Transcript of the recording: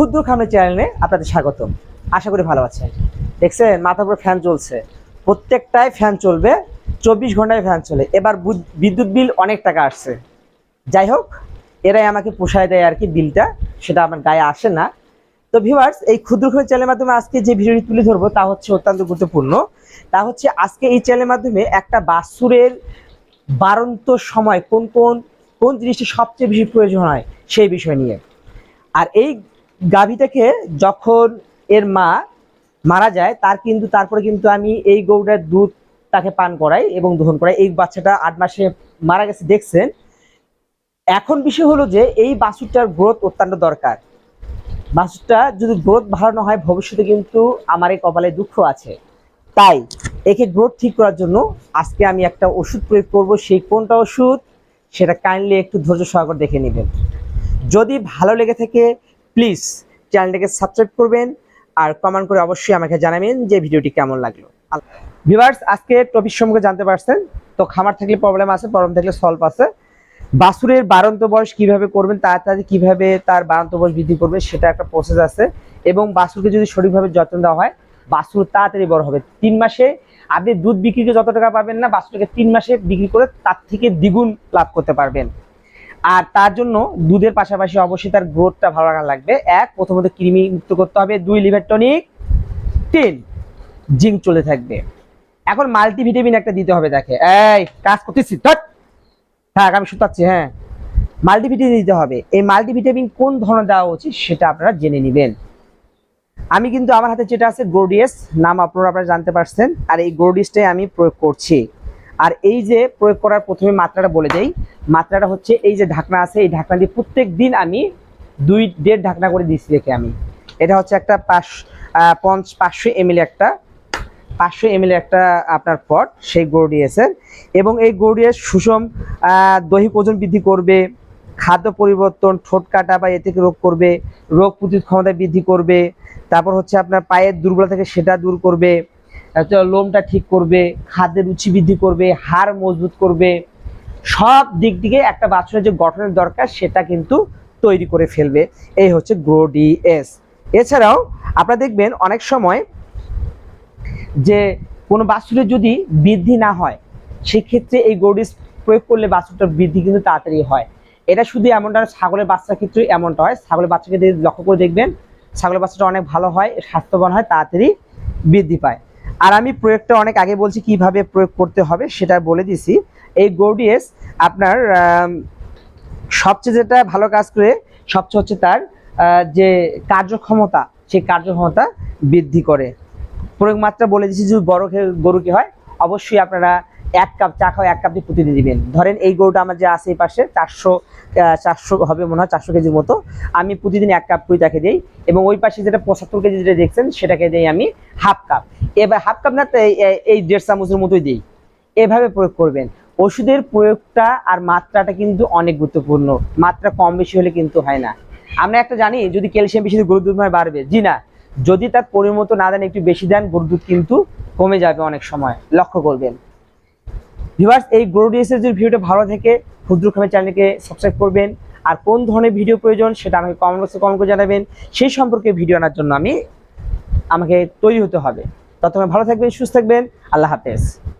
ক্ষুদ্র খামের চ্যানেলে আপনাদের স্বাগতম। আশা করি ভালো আছেন। দেখছেন মাথার উপর ফ্যান চলছে। প্রত্যেকটাই ফ্যান চলবে, চব্বিশ ঘন্টায় ফ্যান চলে। এবার বিদ্যুৎ বিল অনেক টাকা আসছে। যাই হোক, এরাই আমাকে পোষায় দেয় আর কি বিলটা সেটা আমার গায়ে আসে না। তো ভিউয়ার্স এই ক্ষুদ্র খামের চ্যানেলের মাধ্যমে আজকে যে ভিডিওটি তুলে ধরবো, তা হচ্ছে অত্যন্ত গুরুত্বপূর্ণ। তা হচ্ছে আজকে এই চ্যানেলের মাধ্যমে একটা বাসুরের বারন্ত সময় কোন কোন কোন জিনিসটি সবচেয়ে বেশি প্রয়োজন হয়, সেই বিষয় নিয়ে। আর এই গাভীটাকে যখন এর মা মারা যায়, তার কিন্তু, তারপরে কিন্তু আমি এই গরুটার দুধ তাকে পান করাই এবং দহন করাই। এই বাচ্চাটা আট মাসে মারা গেছে, দেখছেন? এখন বিষয় হলো যে, এই বাছুরটার গ্রোথ অত্যন্ত দরকার। বাছুরটা যদি গ্রোথ ভালো না হয়, ভবিষ্যতে কিন্তু আমার এই কপালে দুঃখ আছে। তাই একে গ্রোথ ঠিক করার জন্য আজকে আমি একটা ওষুধ প্রয়োগ করব। সেই কোনটা ওষুধ? সেটা কাইন্ডলি একটু ধৈর্য সহকারে দেখে নেবেন। যদি ভালো লেগে থাকে প্লিজ চ্যানেলটাকে সাবস্ক্রাইব করবেন আর কমেন্ট করে অবশ্যই আমাকে জানাবেন যে ভিডিওটি কেমন লাগল। ভিভার্স আজকে টপিক সম্পর্কে জানতে পারছেন? তো খামার থাকলে প্রবলেম আছে প্রবলেম থাকলে সলভ আছে। বাসুরের বারন্ত বয়স কীভাবে করবেন, তাড়াতাড়ি কীভাবে তার বারন্ত বয়স বৃদ্ধি করবে, সেটা একটা প্রসেস আছে। এবং বাছুরকে যদি সঠিকভাবে যত্ন দেওয়া হয়, বাছুর তাড়াতাড়ি বড় হবে। তিন মাসে আপনি দুধ বিক্রিকে যত টাকা পাবেন না বাসুরকে তিন মাসে বিক্রি করে তার থেকে দ্বিগুণ লাভ করতে পারবেন। আর তার জন্য দুধের পাশাপাশি অবশ্যই তার গ্রোথটা ভালো রাখা লাগবে। এক, প্রথমত কৃমি মুক্ত করতে হবে। দুই লিভার টনিক তিন জিঙ্ক চলে থাকবে। এখন মাল্টিভিটামিন একটা দিতে হবে তাকে এই, কাজ করতেছি থাক, আমি শুতাচ্ছি হ্যাঁ। মাল্টিভিটামিন দিতে হবে। এই মাল্টিভিটামিন কোন ধরনের দেওয়া উচিত সেটা আপনারা জেনে নেবেন। আমি কিন্তু আমার হাতে যেটা আছে গ্রোডিয়াস নাম আপনারা আপনারা জানতে পারছেন। আর এই গ্রোডিয়াসটাই আমি প্রয়োগ করছি। আর এই যে প্রয়োগ করার প্রথমে মাত্রাটা বলে দেই। মাত্রাটা হচ্ছে এই যে ঢাকনা আছে, এই ঢাকনা দিয়ে প্রত্যেক দিন আমি দুই দেড় ঢাকনা করে দিচ্ছি রেখে আমি। এটা হচ্ছে একটা পাঁচ পঞ্চ, পাঁচশো এমএল একটা, পাঁচশো এমএল একটা আপনার পট, সেই গোডিএসের এবং এই গোডিএস সুষম দৈহিক ওজন বৃদ্ধি করবে, খাদ্য পরিবর্তন, ঠোঁট কাটা বা এ থেকে রোগ করবে, রোগ প্রতিরোধ ক্ষমতা বৃদ্ধি করবে, তারপর হচ্ছে আপনার পায়ের দুর্বলতা থেকে সেটা দূর করবে লোমটা ঠিক করবে, খাদ্যের রুচি বৃদ্ধি করবে, হাড় মজবুত করবে, সব দিক থেকে একটা বাছুরের যে গঠনের দরকার সেটা কিন্তু তৈরি করে ফেলবে। এই হচ্ছে গ্রোডিএস এছাড়াও আপনারা দেখবেন অনেক সময় যে কোনো বাছুরের যদি বৃদ্ধি না হয়, সেক্ষেত্রে এই গোডিস প্রয়োগ করলে বাছুরটার বৃদ্ধি কিন্তু তাড়াতাড়ি হয়। এটা শুধু এমনটা ছাগলের বাচ্চার ক্ষেত্রে এমনটা হয়। ছাগলের বাচ্চাকে লক্ষ্য করে দেখবেন, ছাগলের বাচ্চাটা অনেক ভালো হয়, স্বাস্থ্যবান হয়, তাড়াতাড়ি বৃদ্ধি পায়। আর আমি প্রয়োগটা অনেক আগে বলছি কীভাবে প্রয়োগ করতে হবে, সেটা বলে দিছি। এই গোডিএস আপনার সবচেয়ে যেটা ভালো কাজ করে, সবচেয়ে হচ্ছে তার যে কার্যক্ষমতা, সেই কার্যক্ষমতা বৃদ্ধি করে। প্রয়োগ মাত্রা বলে দিচ্ছি যে বড় গরু কি হয়, অবশ্যই আপনারা এক কাপ চা খাওয়া, এক কাপ দিয়ে প্রতিদিন দিবেন ধরেন এই গরুটা আমার যে আছে এই পাশে, চারশো চারশো হবে মনে হয়, চারশো কেজির মতো। আমি প্রতিদিন এক কাপ করে তাকে দিই এবং ওই পাশে যেটা পঁচাত্তর কেজি যেটা দেখছেন, সেটাকে দিই আমি হাফ কাপ। এবার হাফ কাপ না এই- দেড় চামচের মতোই দিই। এভাবে প্রয়োগ করবেন। ওষুধের প্রয়োগটা আর মাত্রাটা কিন্তু অনেক গুরুত্বপূর্ণ। মাত্রা কম বেশি হলে কিন্তু হয় না। আমরা একটা জানি, যদি ক্যালসিয়াম বেশি গরুর দুধ নয় বাড়বে। জি না। যদি তার পরিমতো না দেন, একটু বেশি দেন, গরুর দুধ কিন্তু কমে যাবে অনেক সময়। লক্ষ্য করবেন। ভিউয়ার্স, এই গ্রোডিএস এর যদি ভিডিওটা ভালো থেকে ক্ষুদ্র খামের চ্যানেলকে সাবস্ক্রাইব করবেন। আর কোন ধরনের ভিডিও প্রয়োজন সেটা আমাকে কমেন্ট বক্সে কমেন্ট করে জানাবেন। সেই সম্পর্কে ভিডিও আনার জন্য আমি, আমাকে তৈরি হতে হবে। ততক্ষণ ভালো থাকবেন, সুস্থ থাকবেন। আল্লাহ হাফেজ।